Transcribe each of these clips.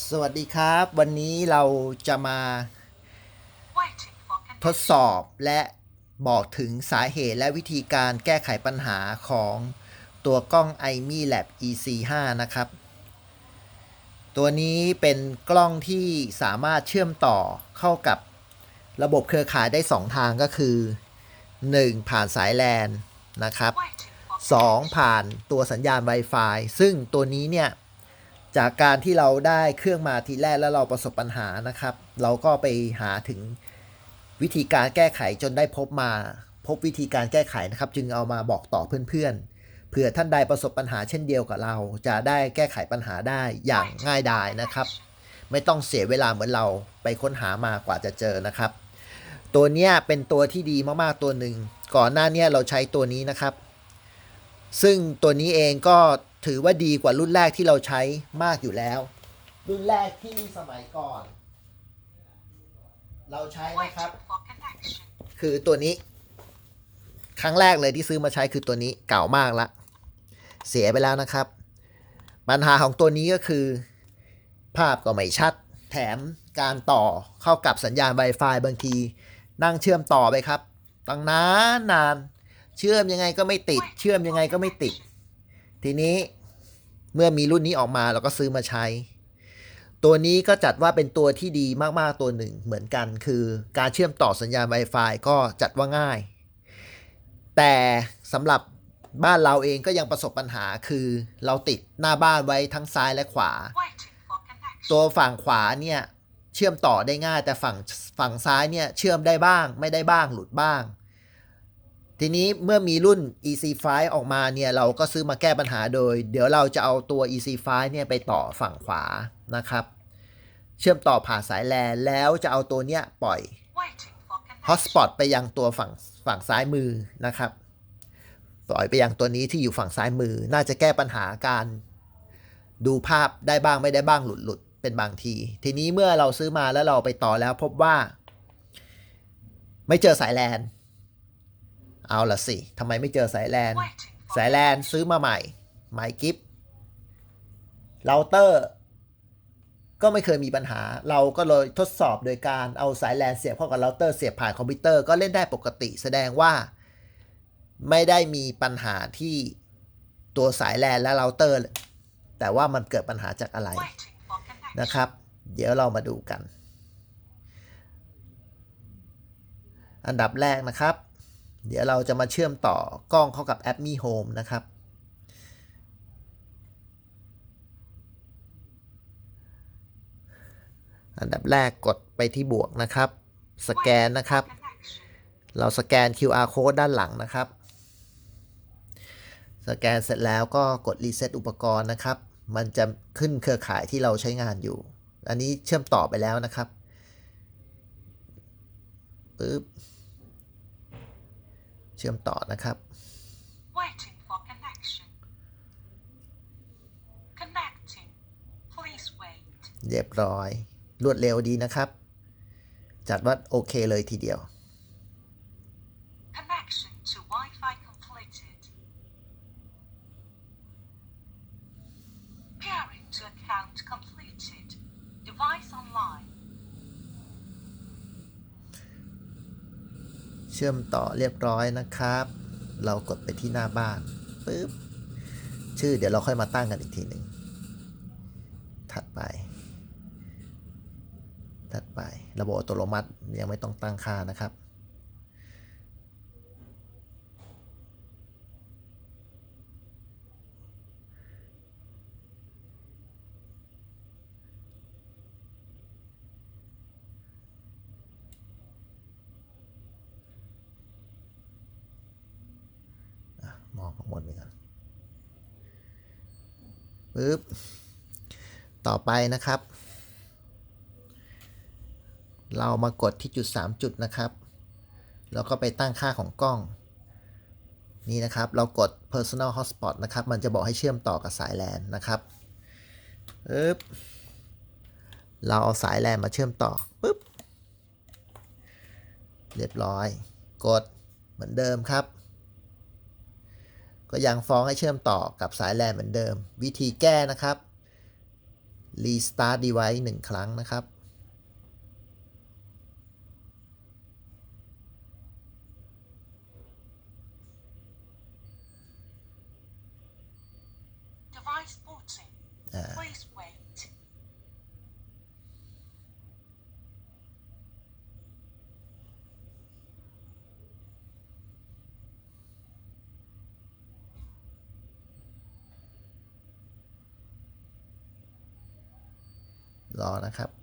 สวัสดีครับ วันนี้เราจะมาทดสอบและบอกถึงสาเหตุและวิธีการแก้ไขปัญหาของตัวกล้อง iMi Lab EC5 นะครับ ตัวนี้เป็นกล้องที่สามารถเชื่อมต่อเข้ากับระบบเครือข่ายได้ 2 ทางก็คือ 1 ผ่านสาย LAN นะครับ 2 ผ่านตัวสัญญาณ Wi-Fi ซึ่งตัวนี้เนี่ย จากการที่เราได้เครื่องมาทีแรกแล้วเราประสบปัญหานะครับ เราก็ไปหาถึงวิธีการแก้ไขจนได้พบมา พบวิธีการแก้ไขนะครับ จึงเอามาบอกต่อเพื่อนๆเผื่อท่านใดประสบปัญหาเช่นเดียวกับเรา จะได้แก้ไขปัญหาได้อย่างง่ายดายนะครับ ไม่ต้องเสียเวลาเหมือนเราไปค้นหามากว่าจะเจอนะครับ ตัวนี้เป็นตัวที่ดีมากๆตัวหนึ่งก่อนหน้านี้เราใช้ตัวนี้นะครับ ซึ่งตัวนี้เองก็ ถือว่าดีกว่ารุ่นแรกที่เราใช้มากอยู่แล้ว รุ่นแรกที่สมัยก่อน เราใช้นะครับ คือตัวนี้ ครั้งแรกเลยที่ซื้อมาใช้คือตัวนี้เก่ามากละ เสียไปแล้วนะครับ ปัญหาของตัวนี้ก็คือ ภาพก็ไม่ชัด แถมการต่อเข้ากับสัญญาณ Wi-Fi บางที นั่งเชื่อมต่อไปครับตั้งนานนาน เชื่อมยังไงก็ไม่ติด เชื่อมยังไงก็ไม่ติด ทีนี้เมื่อมีรุ่นนี้ออกมาเราก็ซื้อมาใช้ ตัวนี้ก็จัดว่าเป็นตัวที่ดีมาก ๆ ตัวหนึ่งเหมือนกัน คือการเชื่อมต่อสัญญาณ Wi-Fi ก็จัดว่าง่าย แต่สำหรับบ้านเราเองก็ยังประสบปัญหาคือเราติดหน้าบ้านไว้ทั้งซ้ายและขวา ตัวฝั่งขวาเนี่ยเชื่อมต่อได้ง่าย แต่ฝั่งฝั่งซ้ายเนี่ยเชื่อมได้บ้าง ไม่ได้บ้างหลุดบ้าง ทีนี้เมื่อมีรุ่น EC5 ออกมาเนี่ยเราก็ซื้อมาแก้ปัญหาโดย เดี๋ยวเราจะเอาตัว EC5 เนี่ยไปต่อฝั่งขวานะครับ เชื่อมต่อผ่านสายแลนแล้วจะเอาตัวเนี้ยปล่อย Waiting for connection. Hotspot ไปยังตัวฝั่งฝั่งซ้ายมือนะครับ ปล่อยไปยังตัวนี้ที่อยู่ฝั่งซ้ายมือ น่าจะแก้ปัญหาการดูภาพได้บ้างไม่ได้บ้างหลุดหลุดเป็นบางที ทีนี้เมื่อเราซื้อมาแล้วเราไปต่อแล้วพบว่า ไม่เจอสายแลน เอาละสิทำไมไม่เจอสายแลน Waiting for สายแลนซื้อมาใหม่ใหม่กิฟเราเตอร์ก็ไม่เคยมีปัญหา เราก็เลยทดสอบโดยการเอาสายแลนเสียบเข้ากับเราเตอร์เสียบผ่านคอมพิวเตอร์ก็เล่นได้ปกติ แสดงว่าไม่ได้มีปัญหาที่ตัวสายแลนและเราเตอร์ แต่ว่ามันเกิดปัญหาจากอะไร waiting for connection. นะครับ เดี๋ยวเรามาดูกัน อันดับแรกนะครับ เดี๋ยวเราจะมาเชื่อมต่อกล้องเข้ากับแอป Mi Home นะครับ อันดับแรกกดไปที่บวกนะครับ สแกนนะครับ เราสแกน QR code ด้านหลังนะครับ สแกนเสร็จแล้วก็กดรีเซ็ตอุปกรณ์นะครับ มันจะขึ้นเครือข่ายที่เราใช้งานอยู่ อันนี้เชื่อมต่อไปแล้วนะครับปึ๊บ ชื่อมต่อนะครับ Waiting for connection. Connecting. Please wait. เรียบร้อย รวดเร็วดีนะครับ จัดว่าโอเคเลยทีเดียว Connection to Wi-Fi completed. Pairing to account completed. Device online. เชื่อมต่อเรียบร้อยนะครับ เรากดไปที่หน้าบ้านปึ๊บชื่อเดี๋ยวเราค่อยมาตั้งกันอีกทีหนึ่งถัดไป ถัดไประบบอัตโนมัติยังไม่ต้องตั้งค่านะครับ มองข้างบนไปก่อนปึ๊บ ต่อไปนะครับ เรามากดที่จุด 3 จุดนะครับ แล้วก็ไปตั้งค่าของกล้อง นี่นะครับ เรากด personal hotspot นะครับ มันจะบอกให้เชื่อมต่อกับสายแลนนะครับปึ๊บ เราเอาสายแลนมาเชื่อมต่อปึ๊บ เรียบร้อย กดเหมือนเดิมครับ ก็ยังฟ้องให้เชื่อมต่อกับสายแลนเหมือนเดิม วิธีแก้นะครับ restart device หนึ่งครั้งนะครับ Device booting. อ่า ล้อนะครับ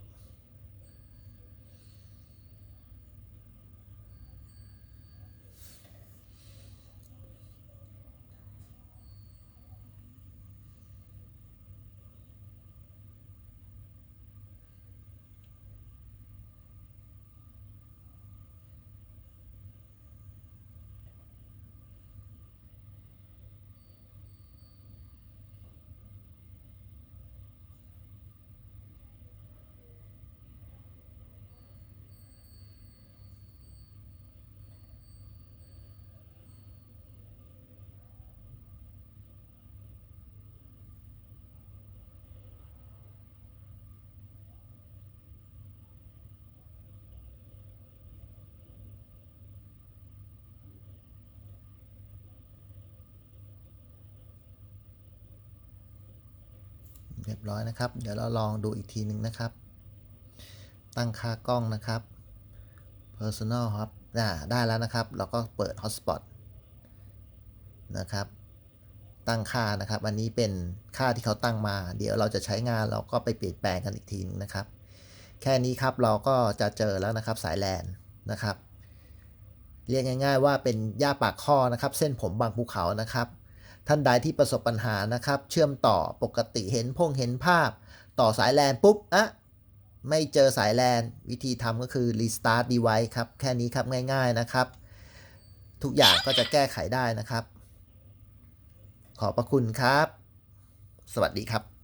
เรียบร้อยนะครับ เดี๋ยวเราลองดูอีกทีหนึ่งนะครับ ตั้งค่ากล้องนะครับ personal ครับได้แล้วนะครับ เราก็เปิด hotspot นะครับ ตั้งค่านะครับ อันนี้เป็นค่าที่เขาตั้งมา เดี๋ยวเราจะใช้งานเราก็ไปเปลี่ยนแปลงกันอีกทีนึงนะครับ แค่นี้ครับเราก็จะเจอแล้วนะครับสายแลนนะครับ เรียกง่าย ๆ ว่าเป็นหญ้าปากข้อนะครับ เส้นผมบางภูเขานะครับ ท่านใดที่ประสบปัญหานะครับ เชื่อมต่อปกติเห็นพงเห็นภาพ ต่อสายแลนปุ๊บอะไม่เจอสายแลนวิธีทำก็คือ restart device ครับ แค่นี้ครับง่าย ๆนะครับ ทุกอย่างก็จะแก้ไขได้นะครับ ขอบพระคุณครับ สวัสดีครับ